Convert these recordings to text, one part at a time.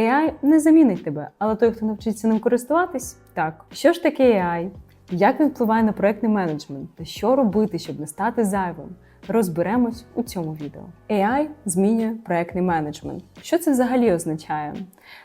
AI не замінить тебе, але той, хто навчиться ним користуватись, так. Що ж таке AI? Як він впливає на проектний менеджмент та що робити, щоб не стати зайвим? Розберемось у цьому відео. AI змінює проектний менеджмент. Що це взагалі означає?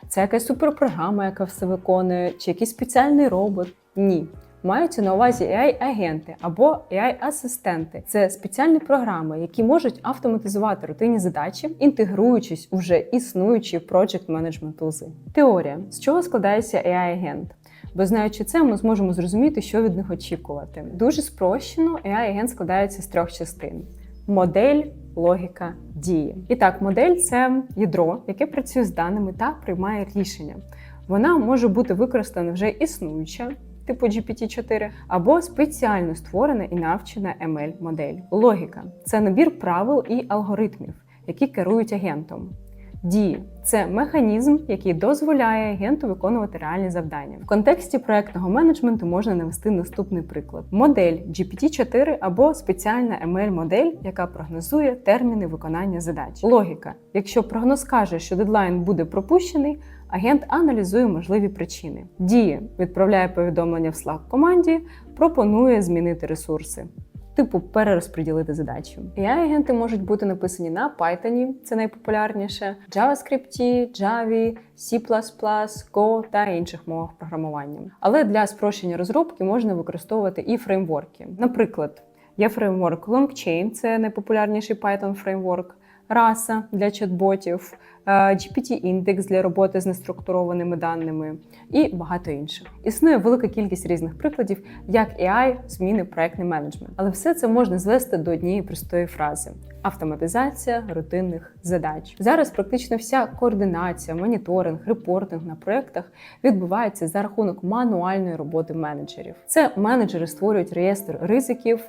Це якась суперпрограма, яка все виконує, чи якийсь спеціальний робот? Ні. Маються на увазі AI-агенти або AI-асистенти. Це спеціальні програми, які можуть автоматизувати рутинні задачі, інтегруючись у вже існуючі project management тузи. Теорія з чого складається AI-агент? Бо знаючи це, ми зможемо зрозуміти, що від них очікувати. Дуже спрощено, AI-агент складається з трьох частин: модель, логіка, дії. І так, модель це ядро, яке працює з даними та приймає рішення. Вона може бути використана вже існуюча. Типу GPT-4, або спеціально створена і навчена ML-модель. Логіка це набір правил і алгоритмів, які керують агентом. Дії це механізм, який дозволяє агенту виконувати реальні завдання. В контексті проектного менеджменту можна навести наступний приклад: модель GPT-4 або спеціальна ML-модель, яка прогнозує терміни виконання задач. Логіка: якщо прогноз каже, що дедлайн буде пропущений, агент аналізує можливі причини. Дії відправляє повідомлення в Slack команді, пропонує змінити ресурси типу перерозподілити задачі. AI-агенти можуть бути написані на Python, це найпопулярніше, JavaScript, Java, C++, Go та інших мовах програмування. Але для спрощення розробки можна використовувати і фреймворки. Наприклад, є фреймворк LongChain, це найпопулярніший Python фреймворк. Rasa для чат-ботів, GPT-індекс для роботи з неструктурованими даними і багато інших. Існує велика кількість різних прикладів, як AI зміни проектний менеджмент. Але все це можна звести до однієї простої фрази: автоматизація рутинних задач. Зараз практично вся координація, моніторинг, репортинг на проектах відбувається за рахунок мануальної роботи менеджерів. Це менеджери створюють реєстр ризиків.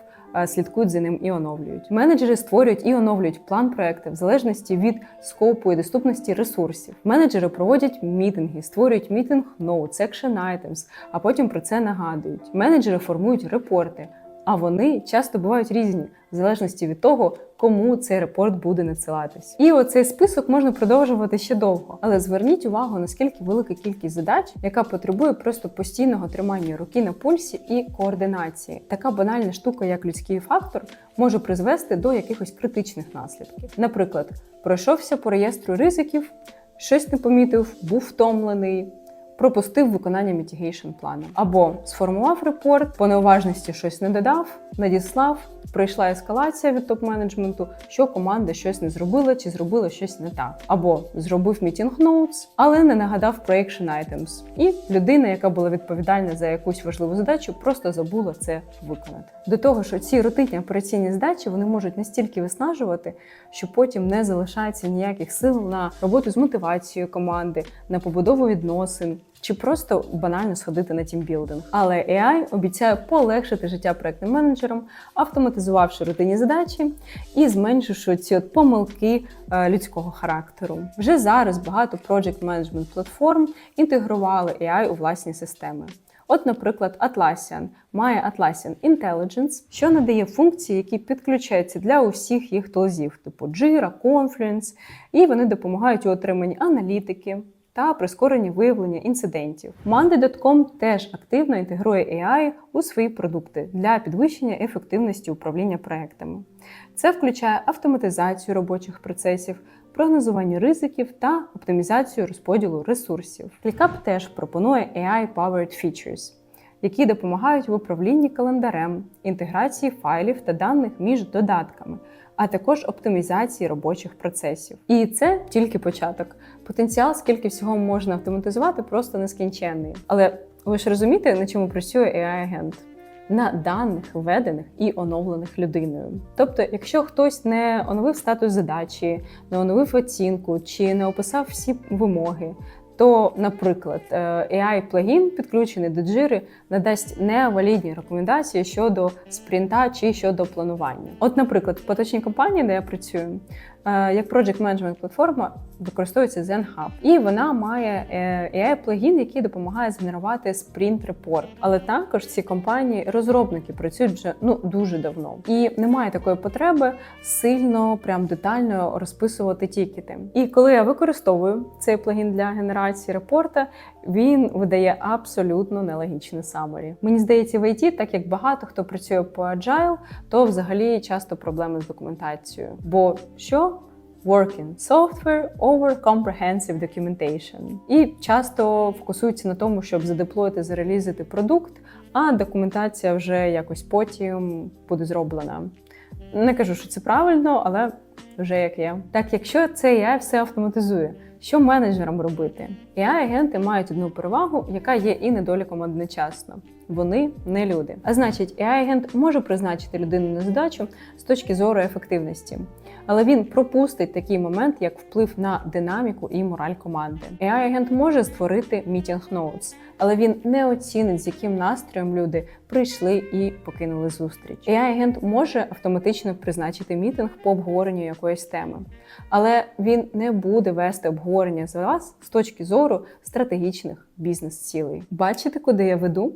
Слідкують за ним і оновлюють. Менеджери створюють і оновлюють план проекту в залежності від скопу і доступності ресурсів. Менеджери проводять мітинги, створюють мітинг notes, action items, а потім про це нагадують. Менеджери формують репорти, а вони часто бувають різні в залежності від того, кому цей репорт буде надсилатись. І оцей список можна продовжувати ще довго, але зверніть увагу, наскільки велика кількість задач, яка потребує просто постійного тримання руки на пульсі і координації. Така банальна штука, як людський фактор, може призвести до якихось критичних наслідків. Наприклад, пройшовся по реєстру ризиків, щось не помітив, був втомлений пропустив виконання mitigation плану. Або сформував репорт, по неуважності щось не додав, надіслав, прийшла ескалація від топ-менеджменту, що команда щось не зробила чи зробила щось не так. Або зробив meeting notes, але не нагадав про action items. І людина, яка була відповідальна за якусь важливу задачу, просто забула це виконати. До того що ці рутинні операційні задачі вони можуть настільки виснажувати, що потім не залишається ніяких сил на роботу з мотивацією команди, на побудову відносин чи просто банально сходити на тімбілдинг. Але AI обіцяє полегшити життя проектним менеджерам, автоматизувавши рутинні задачі і зменшивши ці от помилки е, людського характеру. Вже зараз багато project management платформ інтегрували AI у власні системи. От, наприклад, Atlassian має Atlassian Intelligence, що надає функції, які підключаються для усіх їх тулзів, типу Jira, Confluence, і вони допомагають у отриманні аналітики, та прискорені виявлення інцидентів. Monday.com теж активно інтегрує AI у свої продукти для підвищення ефективності управління проектами. Це включає автоматизацію робочих процесів, прогнозування ризиків та оптимізацію розподілу ресурсів. ClickUp теж пропонує AI-powered features, які допомагають в управлінні календарем, інтеграції файлів та даних між додатками а також оптимізації робочих процесів. І це тільки початок. Потенціал, скільки всього можна автоматизувати, просто нескінченний. Але ви ж розумієте, на чому працює AI-агент? На даних, введених і оновлених людиною. Тобто, якщо хтось не оновив статус задачі, не оновив оцінку чи не описав всі вимоги, то, наприклад, е, ai плагін підключений до Jira, надасть невалідні рекомендації щодо спринта чи щодо планування. От, наприклад, в поточній компанії, де я працюю, як project management платформа використовується ZenHub. І вона має ai плагін який допомагає згенерувати спринт репорт. Але також ці компанії, розробники працюють вже ну дуже давно. І немає такої потреби сильно, прям детально розписувати тікети. І коли я використовую цей плагін для генерації репорта, він видає абсолютно нелогічне summary. Мені здається, в IT, так як багато хто працює по Agile, то взагалі часто проблеми з документацією. Бо що? Working software over comprehensive documentation. І часто фокусуються на тому, щоб задеплоїти, зарелізити продукт, а документація вже якось потім буде зроблена. Не кажу, що це правильно, але вже як є. Так, якщо це AI все автоматизує, що менеджерам робити? AI-агенти мають одну перевагу, яка є і недоліком одночасно. Вони не люди. А значить, AI-агент може призначити людину на задачу з точки зору ефективності, але він пропустить такий момент, як вплив на динаміку і мораль команди. AI-агент може створити meeting notes, але він не оцінить, з яким настроєм люди прийшли і покинули зустріч. AI-агент може автоматично призначити мітинг по обговоренню якоїсь теми, але він не буде вести обговорення за вас з точки зору стратегічних бізнес-цілей. Бачите, куди я веду?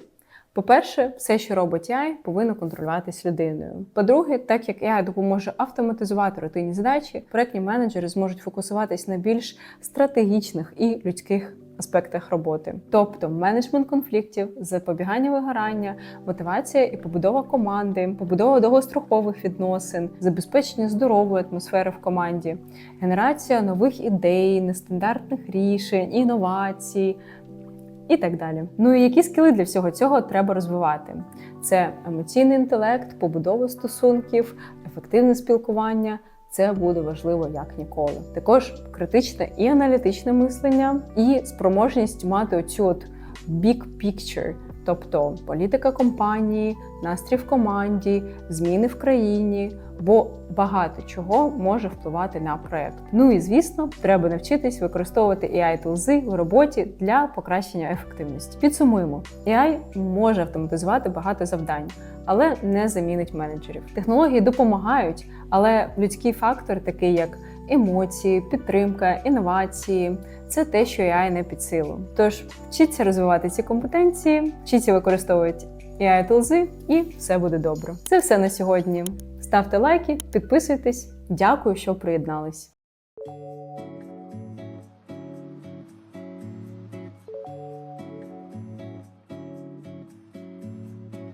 По-перше, все, що робить AI, повинно контролюватись людиною. По-друге, так як AI допоможе автоматизувати рутинні задачі, проектні менеджери зможуть фокусуватись на більш стратегічних і людських аспектах роботи, тобто менеджмент конфліктів, запобігання вигорання, мотивація і побудова команди, побудова довгострокових відносин, забезпечення здорової атмосфери в команді, генерація нових ідей, нестандартних рішень, інновацій. І так далі. Ну і які скіли для всього цього треба розвивати? Це емоційний інтелект, побудова стосунків, ефективне спілкування. Це буде важливо як ніколи. Також критичне і аналітичне мислення, і спроможність мати оцю от big picture, тобто політика компанії, настрій в команді, зміни в країні, бо багато чого може впливати на проект. Ну і звісно, треба навчитись використовувати ai тулзи в роботі для покращення ефективності. Підсумуємо, AI може автоматизувати багато завдань, але не замінить менеджерів. Технології допомагають, але людський фактор, такий як емоції, підтримка, інновації це те, що AI не під силу. Тож вчіться розвивати ці компетенції, вчіться використовувати ai тулзи і все буде добре. Це все на сьогодні. Ставте лайки, підписуйтесь. Дякую, що приєднались.